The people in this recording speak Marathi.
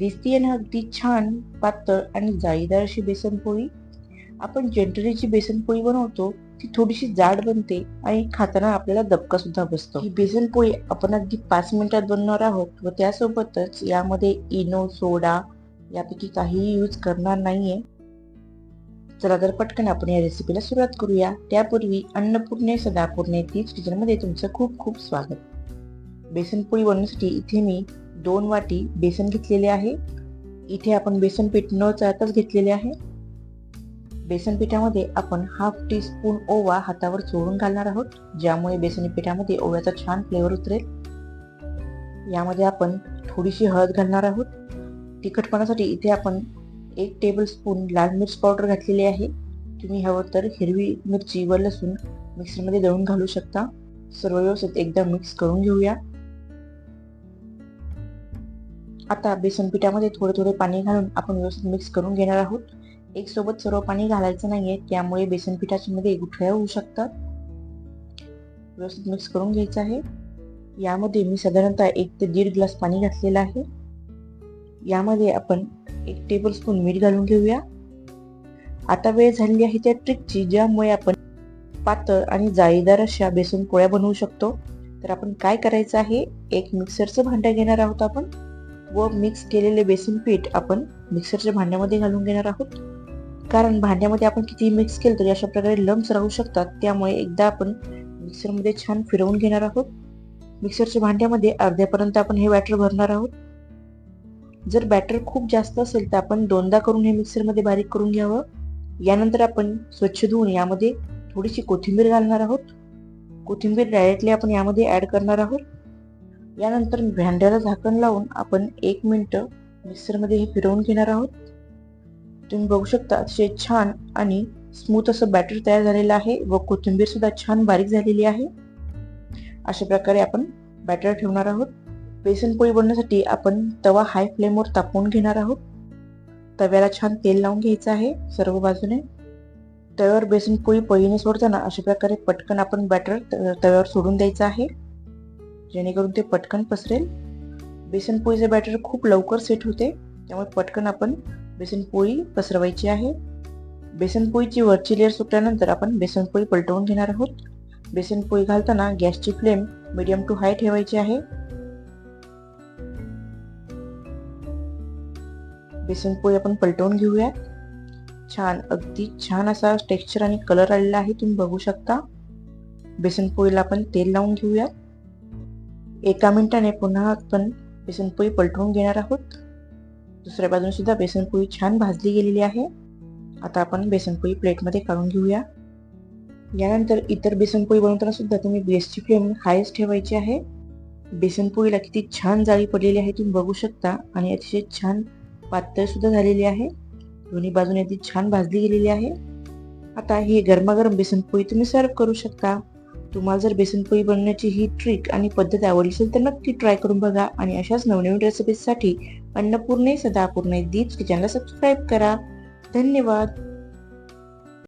दिसतीये ना अगदी छान पातळ आणि जाळीदार अशी बेसन पोळी आपण जनरली जी बेसन पोळी बनवतो ती थोडीशी जाड बनते आणि खाताना आपल्याला दबका सुद्धा बसतो. ही बेसन पोळी आपण अगदी पाच मिनिटात बनवणार आहोत व त्यासोबतच यामध्ये इनो सोडा यापैकी काहीही यूज करणार नाहीये. चला तर पटकन आपण या रेसिपीला सुरुवात करूया. त्यापूर्वी अन्नपूर्णे सदापूर्णे तीच किचनमध्ये तुमचं खूप खूप स्वागत. बेसन पोळी बनवण्यासाठी इथे मी दोन वाटी बेसन घेतलेले आहे. इथे आपण बेसन पीठ न चाळताच घेतलेले आहे. बेसन पिठामध्ये आपण हाफ टी स्पून ओवा हातावर चोळून घालणार आहोत ज्यामुळे बेसन पिठामध्ये ओव्याचा छान फ्लेवर उतरेल. यामध्ये आपण थोडीशी हळद घालणार आहोत. तिखटपणासाठी इथे आपण एक टेबल स्पून लाल मिर्च पावडर घातलेली आहे. तुम्ही हवं तर हिरवी मिरची व लसूण मिक्सरमध्ये दळून घालू शकता. सर्व व्यवस्थित एकदा मिक्स करून घेऊया. आता बेसन पिठामध्ये थोडे थोडे पाणी घालून आपण व्यवस्थित मिक्स करून घेणार आहोत. एक सोबत सर्व पाणी घालायचं नाहीये त्यामुळे बेसन पिठाच्या मध्ये गुठळ्या होऊ शकतात. व्यवस्थित मिक्स करून घ्यायचं आहे. यामध्ये मी साधारणतः एक ते दीड ग्लास पाणी घातलेलं आहे. यामध्ये आपण एक टेबल स्पून मीठ घालून घेऊया. आता वेळ झालेली आहे त्या ट्रिकची ज्यामुळे आपण पातळ आणि जाळीदार अशा बेसन पोळ्या बनवू शकतो. तर आपण काय करायचं आहे? एक मिक्सरचं भांडं घेणार आहोत आपण. व मिक्स केलेले बेसन पीठ आपण मिक्सरच्या भांड्यामध्ये घालून घेणार आहोत. कारण भांड्यामध्ये आपण किती मिक्स केलं तरी अशा प्रकारे लम्स राहू शकतात. त्यामुळे एकदा आपण मिक्सरमध्ये छान फिरवून घेणार आहोत. मिक्सरच्या भांड्यामध्ये अर्ध्यापर्यंत आपण हे बॅटर भरणार आहोत. जर बॅटर खूप जास्त असेल तर आपण दोनदा करून हे मिक्सरमध्ये बारीक करून घ्यावं. यानंतर आपण स्वच्छ धुवून यामध्ये थोडीशी कोथिंबीर घालणार आहोत. कोथिंबीर डायरेक्टली आपण यामध्ये ऍड करणार आहोत. यानंतर भांड्याला झाकण लावून आपण एक मिनटं मिक्सरमध्ये हे फिरवून घेणार आहोत. तुम्ही बघू शकता अतिशय छान आणि स्मूथ असं बॅटर तयार झालेलं आहे व कोथिंबीर सुद्धा छान बारीक झालेली आहे. अशा प्रकारे आपण बॅटर ठेवणार आहोत. बेसन पोळी बनवण्यासाठी आपण तवा हाय फ्लेमवर तापवून घेणार आहोत. तव्याला छान तेल लावून घ्यायचं आहे सर्व बाजूने. तव्यावर बेसन पोळी पळीने सोडताना अशा प्रकारे पटकन आपण बॅटर तव्यावर सोडून द्यायचं आहे. जेणेकरून ते पटकन पसरेल. बेसनपोळीचं बॅटर खूप लवकर सेट होते त्यामुळे पटकन आपण बेसन पोळी पसरवायची आहे. बेसन पोळीची वरची लेअर सुटल्यानंतर आपण बेसन पोळी पलटवून घेणार आहोत. बेसन पोळी घालताना गॅसची फ्लेम मीडियम टू हाय ठेवायची आहे. बेसन पोळी आपण पलटवून घेऊया. छान अगदी छान असा टेक्स्चर आणि कलर आलेला आहे तुम्ही बघू शकता. बेसन पोळीला आपण तेल लावून घेऊयात एका मिनिटाने पुन्हा आपण बेसनपोळी पलटवून घेणार आहोत. दुसऱ्या बाजूने सुद्धा बेसनपोळी छान भाजली गेलेली आहे. आता आपण बेसनपोळी प्लेटमध्ये काढून घेऊया. यानंतर इतर बेसनपोळी बनवताना सुद्धा तुम्ही गॅसची फ्लेम हायच ठेवायची आहे. बेसनपोळीला किती छान जाळी पडलेली आहे तुम्ही बघू शकता. आणि अतिशय छान पातळ सुद्धा झालेली आहे. दोन्ही बाजूने ती छान भाजली गेलेली आहे. आता ही गरमागरम बेसनपोळी तुम्ही सर्व करू शकता. तुम्हाला जर बेसन पोळी बनवण्याची ही ट्रिक आणि पद्धत आवडली असेल तर नक्की ट्राय करून बघा आणि अशाच नवनवीन रेसिपीजसाठी अन्नपूर्णे सदापूर्णे दीप्स किचनला सबस्क्राईब करा. धन्यवाद.